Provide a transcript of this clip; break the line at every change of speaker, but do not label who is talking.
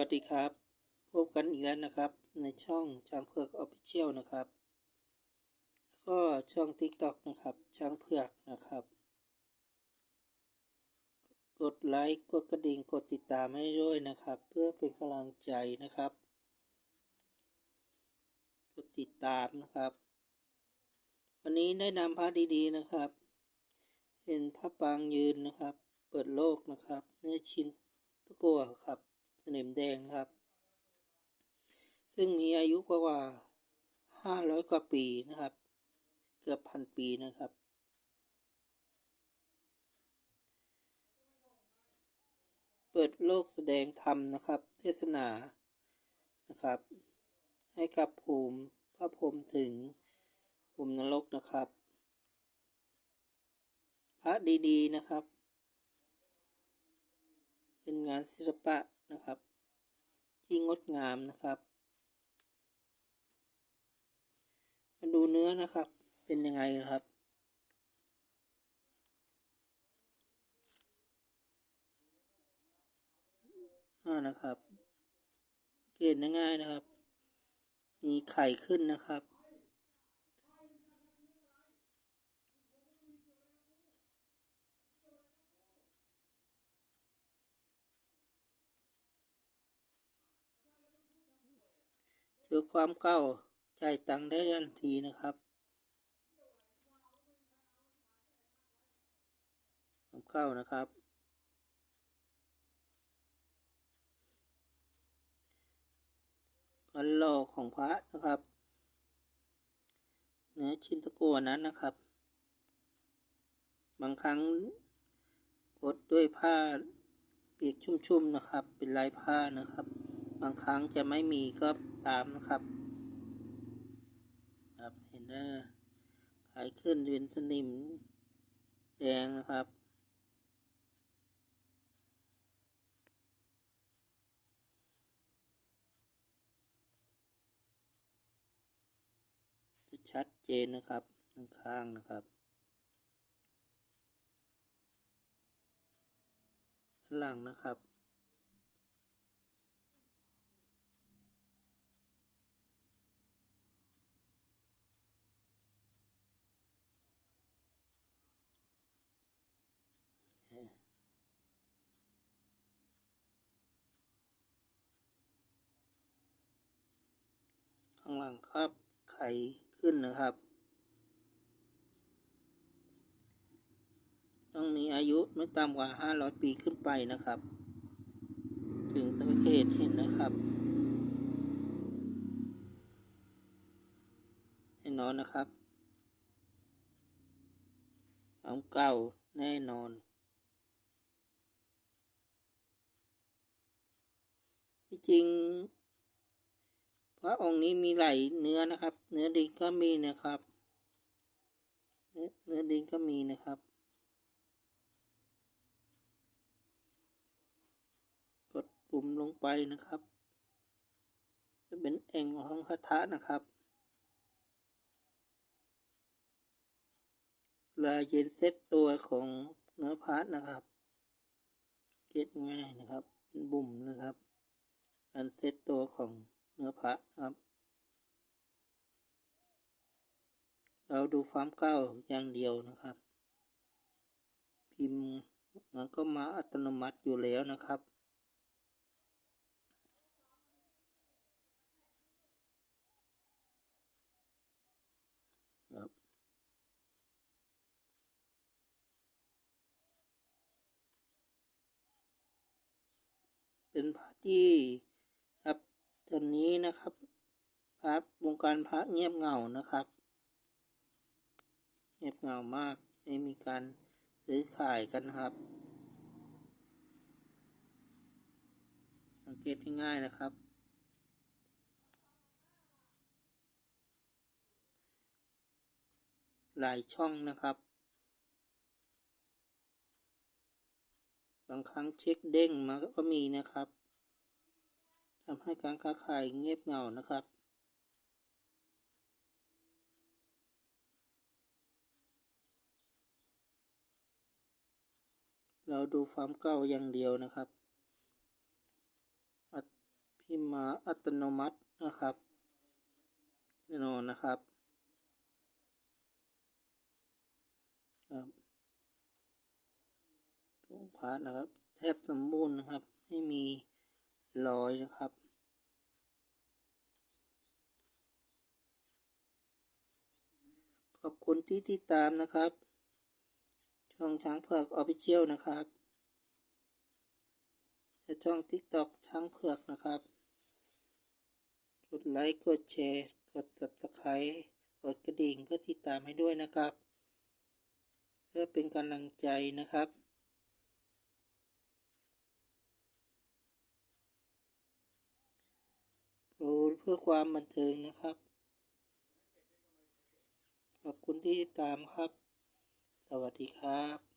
วัสดีครับ พบกันอีกแล้วนะครับ ในช่องช้างเผือกออฟฟิเชียลนะครับแล้วก็ช่อง TikTok นะครับช้างเผือกนะครับ กดไลค์กดกระดิ่งกดติดตามให้ด้วยนะครับ เพื่อเป็นกำลังใจนะครับ กดติดตามนะครับ วันนี้ได้นำพระดีๆนะครับเป็นพระปางยืนนะครับ เปิดโลกนะครับเนื้อชิ้นตะกัวครับ สนิมแดงครับ ซึ่งมีอายุกว่าห้าร้อยกว่าปีนะครับ เกือบพันปีนะครับ เปิดโลกแสดงธรรมนะครับ เทศนานะครับ ให้กับภูมิพระพรมถึงภูมินรกนะครับ พระดีๆนะครับ เป็นงานศิลปะ นะครับ ที่งดงามนะครับมาดูเนื้อนะครับ เป็นยังไงนะครับอ่านะครับ เกตง่ายๆนะครับ มีไข่ขึ้นนะครับ เจอความเก้าจ่ายตังค์ได้ทันทีนะครับความเก้านะครับการหล่อของพระนะครับเนื้อชิ้นตะกัวนั้นนะครับ บางครั้งกดด้วยผ้าเปียกชุ่มๆนะครับ เป็นลายผ้านะครับ บางครั้งจะไม่มีก็ตามนะครับ ครับเห็นได้ขายขึ้นเป็นสนิมแดงนะครับชัดเจนนะครับข้างๆนะครับหลังนะครับ ข้างหลังครับไข่ขึ้นนะครับ ต้องมีอายุไม่ต่ำกว่า 500 ปีขึ้นไปนะครับ ถึงสังเกตเห็นนะครับแน่นอนนะครับความเก่าแน่นอนที่จริง ระองค์นี้มีไหลเนื้อนะครับ เนื้อดินก็มีนะครับ เนื้อเนื้อดินก็มีนะครับ กดปุ่มลงไปนะครับ จะเป็นเอ่งของคาถานะครับลายเย็นเซตตัวของเนื้อพาร์ทนะครับ เก็ตง่ายนะครับ เป็นบุ่มนะครับ อันเซตตัวของ เนื้อพระครับ เราดูความเก้าอย่างเดียวนะครับ พิมพ์มันก็มาอัตโนมัติอยู่แล้วนะครับครับเป็นพระที่ ตอนนี้นะครับ ครับวงการพระเงียบเหงานะครับ เงียบเหงามากไม่มีการซื้อขายกันครับ สังเกตง่ายๆนะครับหลายช่องนะครับ บางครั้งเช็คเด้งมาก็มีนะครับ ทำให้การค้าขายเงียบเหงานะครับ เราดูความเก่าอย่างเดียวนะครับพิมพ์มาอัตโนมัตินะครับแน่นอนนะครับครับตรงพาร์ทนะครับ แทบสมบูรณ์นะครับ ไม่มี รอยนะครับ ขอบคุณที่ติดตามนะครับ ช่องช้างเผือกออฟฟิเชียลนะครับและช่อง TikTok ช้างเผือกนะครับ กดไลค์กดแชร์ กด Subscribe กดกระดิ่งเพื่อติดตามให้ด้วยนะครับ เพื่อเป็นกำลังใจนะครับดู เพื่อความบันเทิงนะครับ ขอบคุณที่ติดตามครับ สวัสดีครับ